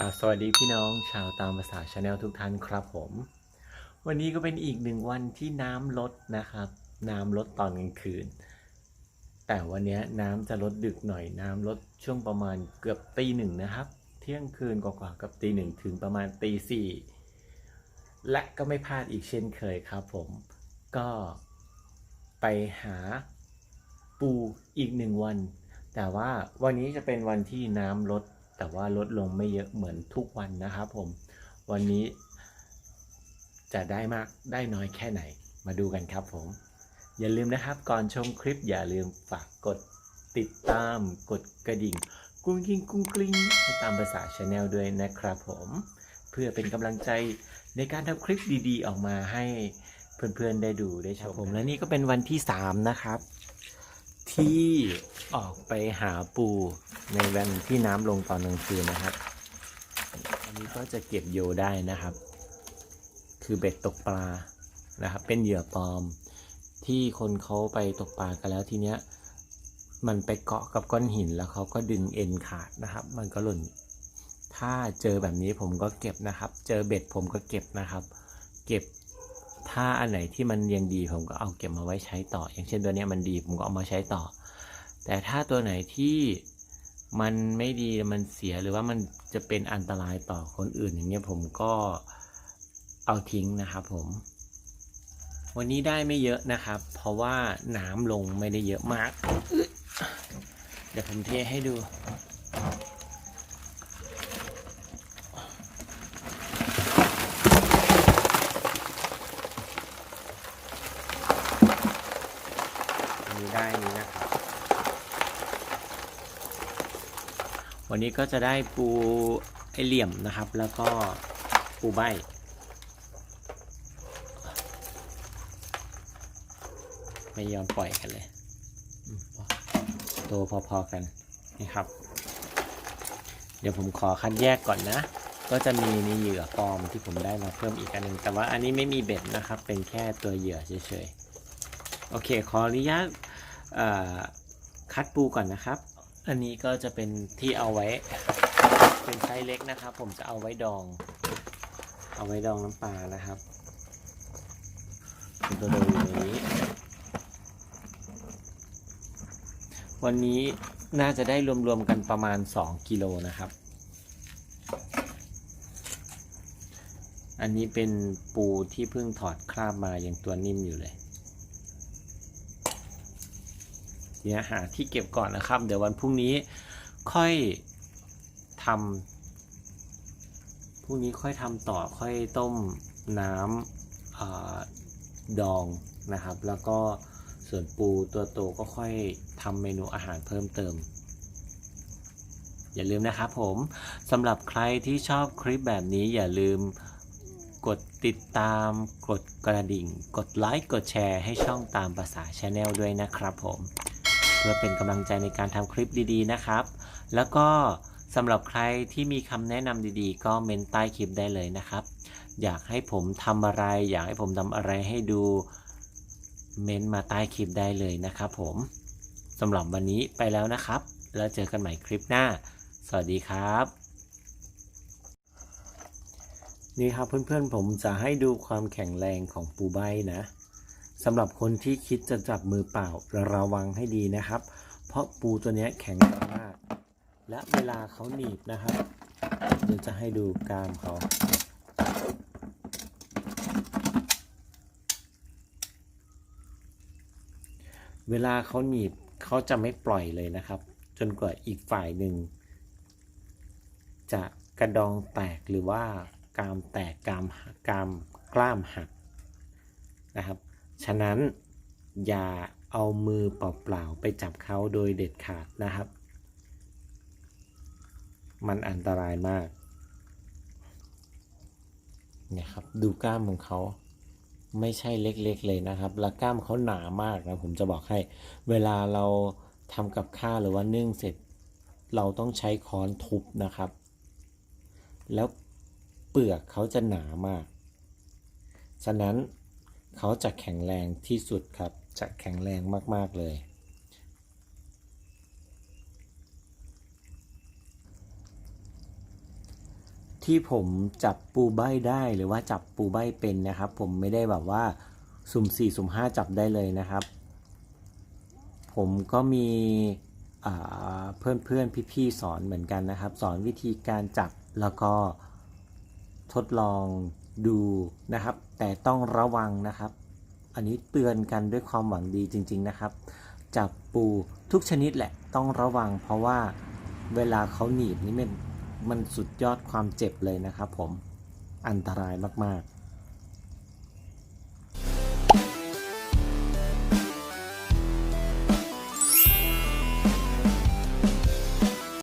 กาสวัสดีพี่น้องชาวตามภาษาชาแนลทุกท่านครับผม วันนี้ก็เป็นอีกหนึ่งวันที่น้ำลดนะครับ น้ำลดตอนกลางคืน แต่วันนี้น้ำจะลดดึกหน่อยน้ำลดช่วงประมาณเกือบตีหนึ่งนะครับ เที่ยงคืนกว่าๆกับตีหนึ่งถึงประมาณตีสี่และก็ไม่พลาดอีกเช่นเคยครับผม ก็ไปหาปูอีกหนึ่งวัน แต่ว่าวันนี้จะเป็นวันที่น้ำลด แต่ว่าลดลงไม่เยอะเหมือนทุกวันนะครับผม วันนี้จะได้มากได้น้อยแค่ไหน มาดูกันครับผม อย่าลืมนะครับก่อนชมคลิปอย่าลืมฝากกดติดตามกดกระดิ่ง กุ้งกิ้งกุ้งกลิ้งให้ตามภาษาชาแนลด้วยนะครับผม เพื่อเป็นกำลังใจในการทำคลิปดีๆ ออกมาให้เพื่อนๆได้ดูได้ชมผมและนี่ก็เป็นวันที่ 3 นะครับ ที่ออกไปหาปูในวันที่น้ำลงตอนกลางคืนนะครับ อันนี้ก็จะเก็บโยได้นะครับ คือเบ็ดตกปลานะครับ เป็นเหยื่อปลอมที่คนเขาไปตกปลากันแล้วทีเนี้ยมันไปเกาะกับก้อนหินแล้วเขาก็ดึงเอ็นขาดนะครับ มันก็หล่น ถ้าเจอแบบนี้ผมก็เก็บนะครับ เจอเบ็ดผมก็เก็บนะครับ เก็บ ถ้าอันไหนที่มันยังดีผมก็เอาเก็บมาไว้ใช้ต่อ อย่างเช่นตัวนี้มันดีผมก็เอามาใช้ต่อ แต่ถ้าตัวไหนที่มันไม่ดีมันเสียหรือว่ามันจะเป็นอันตรายต่อคนอื่นอย่างเงี้ยผมก็เอาทิ้งนะครับผม วันนี้ได้ไม่เยอะนะครับ เพราะว่าน้ำลงไม่ได้เยอะมาก เดี๋ยวผมเทให้ดู อันนี้ได้นี้นะครับ วันนี้ก็จะได้ปูไอเหลี่ยมนะครับ แล้วก็ปูใบไม่ยอมปล่อยกันเลยอืมโตพอๆกันนี่ครับ เดี๋ยวผมขอคัดแยกก่อนนะ ก็จะมีมีเหยื่อปลอมที่ผมได้มาเพิ่มอีกอันหนึงแต่ว่าอันนี้ไม่มีเบ็ดนะครับ เป็นแค่ตัวเหยื่อเฉยๆ โอเค ขออนุญาตคัดปูก่อนนะครับ อันนี้ก็จะเป็นที่เอาไว้ เป็นไซส์เล็กนะครับ ผมจะเอาไว้ดอง เอาไว้ดองน้ำปลานะครับตัวโดอยู่ในนี้ วันนี้น่าจะได้รวมๆกันประมาณ 2 กิโลนะครับ อันนี้เป็นปูที่เพิ่งถอดคราบมายังตัวนิ่มอยู่เลย เดี๋ยวหาที่เก็บก่อนนะครับ เดี๋ยววันพรุ่งนี้ค่อยทำพรุ่งนี้ค่อยทำต่อค่อยต้มน้ำอดองนะครับ แล้วก็ส่วนปูตัวโตก็ค่อยทำเมนูอาหารเพิ่มเติม อย่าลืมนะครับผมสำหรับใครที่ชอบคลิปแบบนี้อย่าลืมกดติดตามกดกระดิ่ง กดไลค์ กดแชร์ให้ช่องตามภาษาชาแนลด้วยนะครับผม เพื่อเป็นกำลังใจในการทำคลิปดีๆนะครับ แล้วก็สำหรับใครที่มีคำแนะนำดีๆ ก็เมนใต้คลิปได้เลยนะครับ อยากให้ผมทำอะไร อยากให้ผมทำอะไรให้ดูเมนมาใต้คลิปได้เลยนะครับผมสำหรับวันนี้ไปแล้วนะครับ แล้วเจอกันใหม่คลิปหน้า สวัสดีครับ นี่ครับเพื่อนๆผมจะให้ดูความแข็งแรงของปูใบนะ สำหรับคนที่คิดจะจับมือเปล่าระวังให้ดีนะครับ เพราะปูตัวนี้แข็งแรงมาก และเวลาเขาหนีบนะครับเดี๋ยวจะให้ดูกามเขาเวลาเขาหนีบเขาจะไม่ปล่อยเลยนะครับ จนกว่าอีกฝ่ายหนึ่ง จะกระดองแตกหรือว่ากามแตกกามกามกล้ามหักนะครับ ฉะนั้นอย่าเอามือเปล่าๆไปจับเขาโดยเด็ดขาดนะครับ มันอันตรายมากเนี่ยครับดูกล้ามของเขาไม่ใช่เล็กๆเลยนะครับ และกล้ามเขาหนามากนะผมจะบอกให้ เวลาเราทำกับข้าวหรือว่านึ่งเสร็จ เราต้องใช้ค้อนทุบนะครับ แล้วเปลือกเขาจะหนามาก ฉะนั้น เขาจะแข็งแรงที่สุดครับ จะแข็งแรงมาก ๆ เลย ที่ผมจับปูใบได้หรือว่าจับปูใบเป็นนะครับ ผมไม่ได้แบบว่าสุ่มสี่สุ่มห้าจับได้เลยนะครับ ผมก็มีเพื่อนเพื่อนพี่ๆสอนเหมือนกันนะครับ สอนวิธีการจับแล้วก็ทดลอง ดูนะครับ แต่ต้องระวังนะครับ อันนี้เตือนกันด้วยความหวังดีจริง ๆนะครับ จับปูทุกชนิดแหละต้องระวัง เพราะว่าเวลาเขาหนีบนี่มันมันสุดยอดความเจ็บเลยนะครับผมอันตรายมากๆ